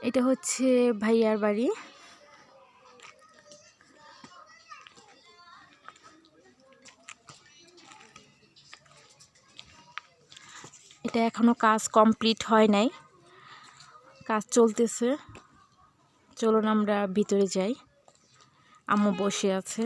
এটা হচ্ছে ভাইয়ার বাড়ি। এটা এখনও কাজ কমপ্লিট হয় নাই। কাজ চলতেছে। চলুন আমরা ভিতরে যাই। আম্মু বসে আছে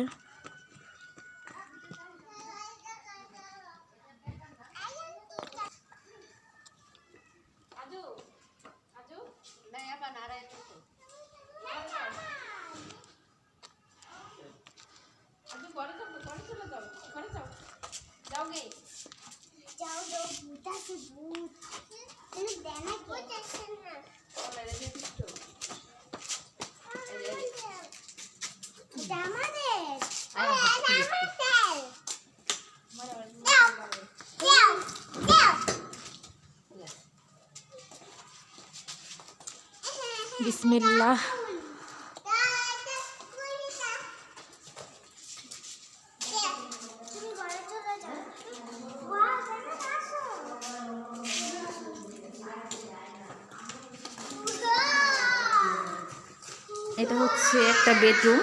যাও যাও ভূত আছে ভূত তুমি দেনা কি না এটা আমাদের আরে এটা আমাদের দাও দাও দাও বিসমিল্লাহ এটা হচ্ছে একটা বেডরুম।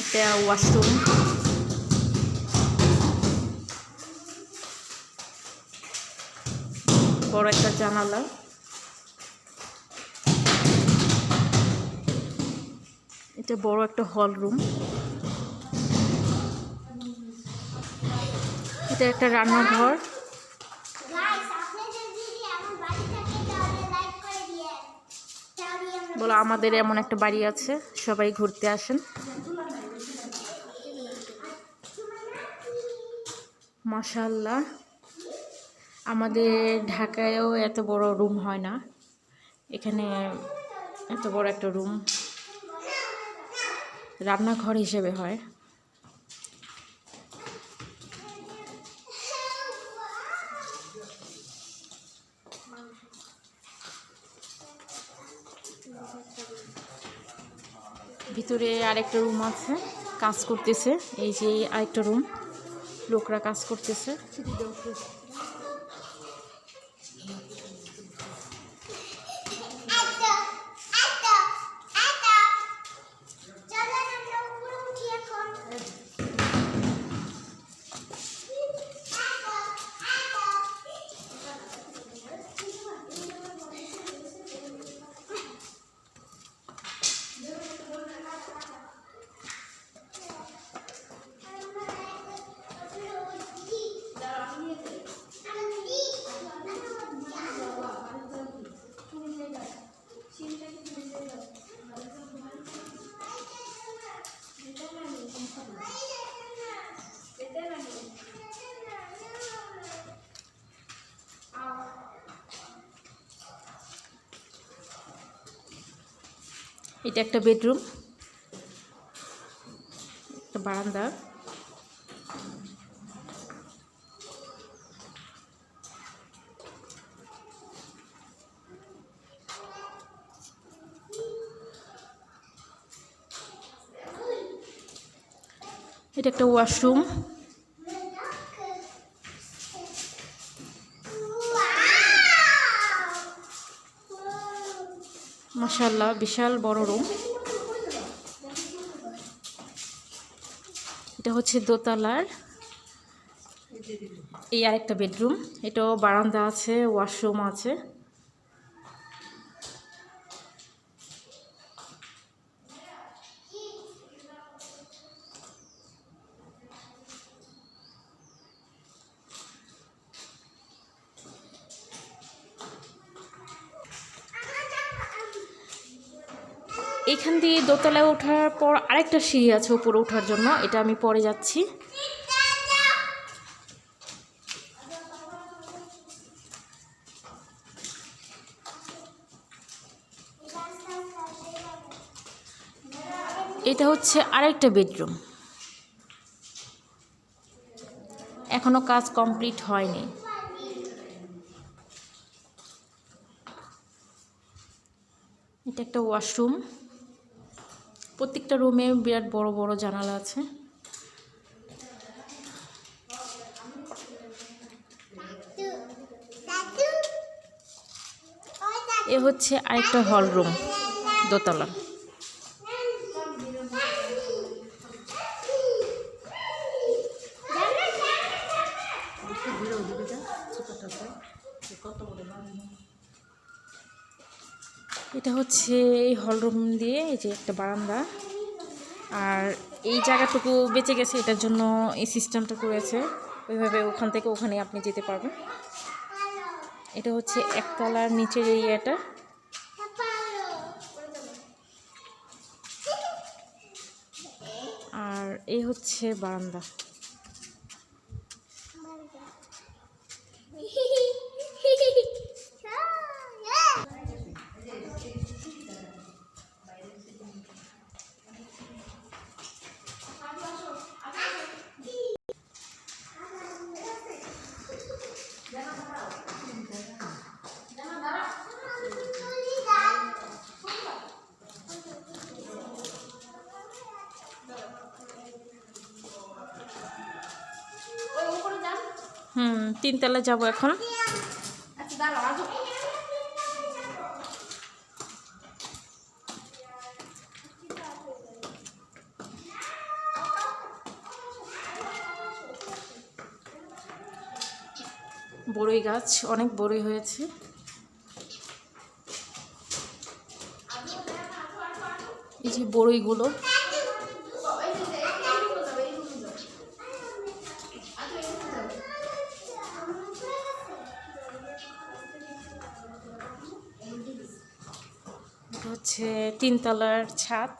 একটা ওয়াশরুম। বড় একটা জানালা। এটা বড় একটা হল রুম। এটা একটা রান্নাঘর। বলো, আমাদের এমন একটা বাড়ি আছে, সবাই ঘুরতে আসেন। মাশাল্লাহ আমাদের ঢাকায়ও এত বড় রুম হয় না। এখানে এত বড় একটা রুম রান্নাঘর হিসেবে হয়। ভিতরে আরেকটা রুম আছে, কাজ করতেছে। এই যে আরেকটা রুম লোকরা কাজ করতেছে। এটা একটা বেডরুম একটা বারান্দা। এটা একটা ওয়াশরুম। মাসাল্লাহ বিশাল বড় রুম এটা হচ্ছে দোতলার। এই আরেকটা বেডরুম এটাও বারান্দা আছে ওয়াশরুম আছে। এখান দিয়ে দোতলায় ওঠার পর আরেকটা সিঁড়ি আছে উপরে ওঠার জন্য। এটা আমি পরে যাচ্ছি। এটা হচ্ছে আরেকটা বেডরুম। এখনও কাজ কমপ্লিট হয়নি। এটা একটা ওয়াশরুম। প্রত্যেকটা রুমে বিরাট বড় বড় জানালা আছে। এ হচ্ছে আরেকটা হল রুম, দোতলা। কত বড়? এটা হচ্ছে এই হল রুম দিয়ে এই যে একটা বারান্দা। আর এই জায়গাটুকু বেঁচে গেছে, এটার জন্য এই সিস্টেমটা করেছে। ওইভাবে ওখান থেকে ওখানে আপনি যেতে পারবেন। এটা হচ্ছে একতলার নিচের এরিয়াটা। আর এই হচ্ছে বারান্দা। তিনতলা যাব এখন। বড়ই গাছ অনেক বড়ই হয়েছে। এই যে বড়ইগুলো। হচ্ছে তিনতলার ছাদ।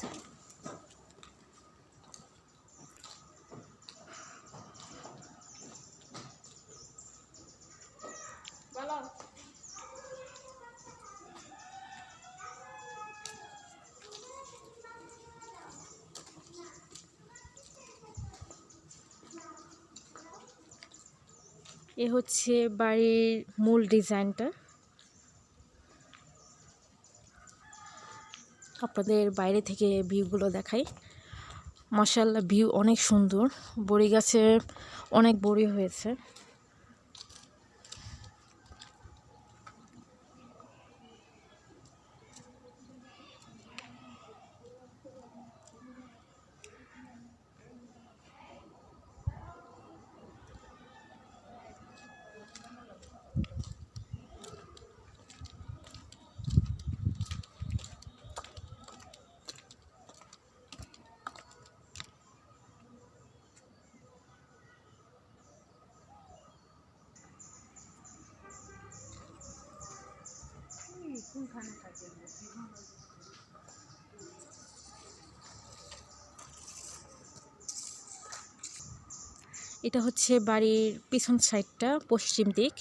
এ হচ্ছে বাড়ির মূল ডিজাইনটা। আপনাদের বাইরে থেকে ভিউগুলো দেখাই। মাসাল্লাহ ভিউ অনেক সুন্দর। বড়ি গাছে অনেক বড়ি হয়েছে। এটা হচ্ছে বাড়ির পিছন সাইডটা, পশ্চিম দিক।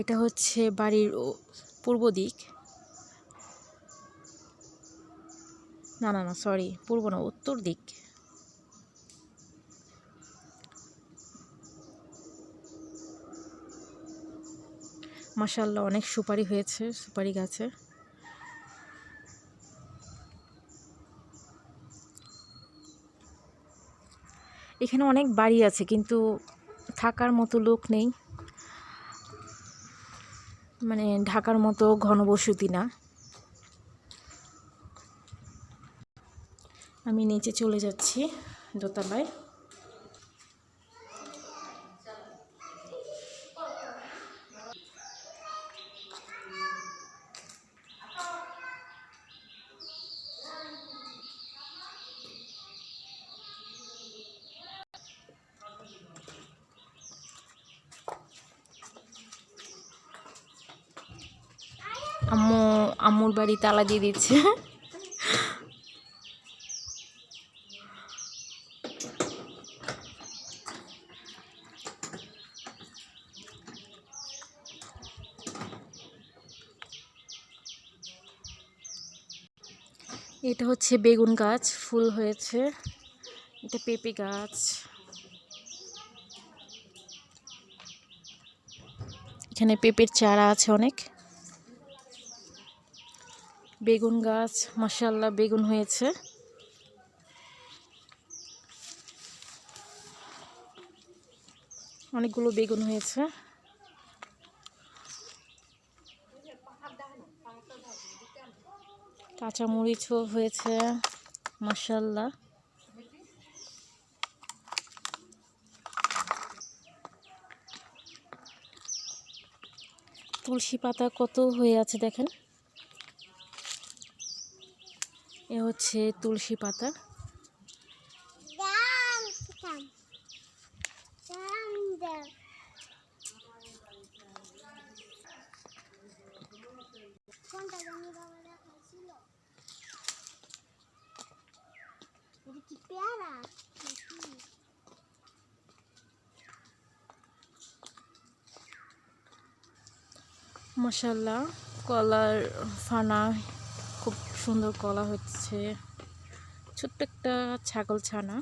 এটা হচ্ছে বাড়ির পূর্ব দিক। না না না সরি পূর্ব না, উত্তর দিক। মাসাল্লাহ অনেক সুপারি হয়েছে, সুপারি গাছে। এখানে অনেক বাড়ি আছে, কিন্তু থাকার মতো লোক নেই। মানে ঢাকার মতো ঘনবসতি না। আমি নিচে চলে যাচ্ছি দোতলায়। আম্মু, আম্মুর বাড়ি তালা দিয়ে দিচ্ছে। এটা হচ্ছে বেগুন গাছ, ফুল হয়েছে। এটা পেঁপে গাছ। এখানে পেঁপের চারা আছে অনেক। বেগুন গাছ মাসাল্লাহ বেগুন হয়েছে। অনেকগুলো বেগুন হয়েছে। কাঁচা মরিচও হয়েছে মাসাল্লাহ তুলসী পাতা কত হয়ে আছে দেখেন? এ হচ্ছে তুলসী পাতা পেয়ারা নাকি? কলার ফানা সুন্দর কলা হচ্ছে। ছোট্ট একটা ছাগল ছানা।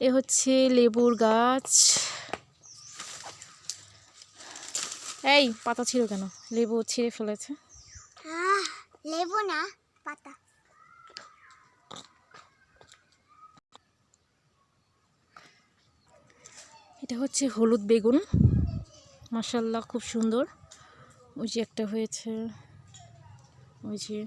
এ হচ্ছে লেবুর গাছ। এই পাতা ছিল কেন? লেবু ছিঁড়ে ফেলেছে। আহ লেবু না পাতা। এটা হচ্ছে হলুদ বেগুন। মাসাল্লাহ খুব সুন্দর। ওই যে একটা হয়েছে। ওই যে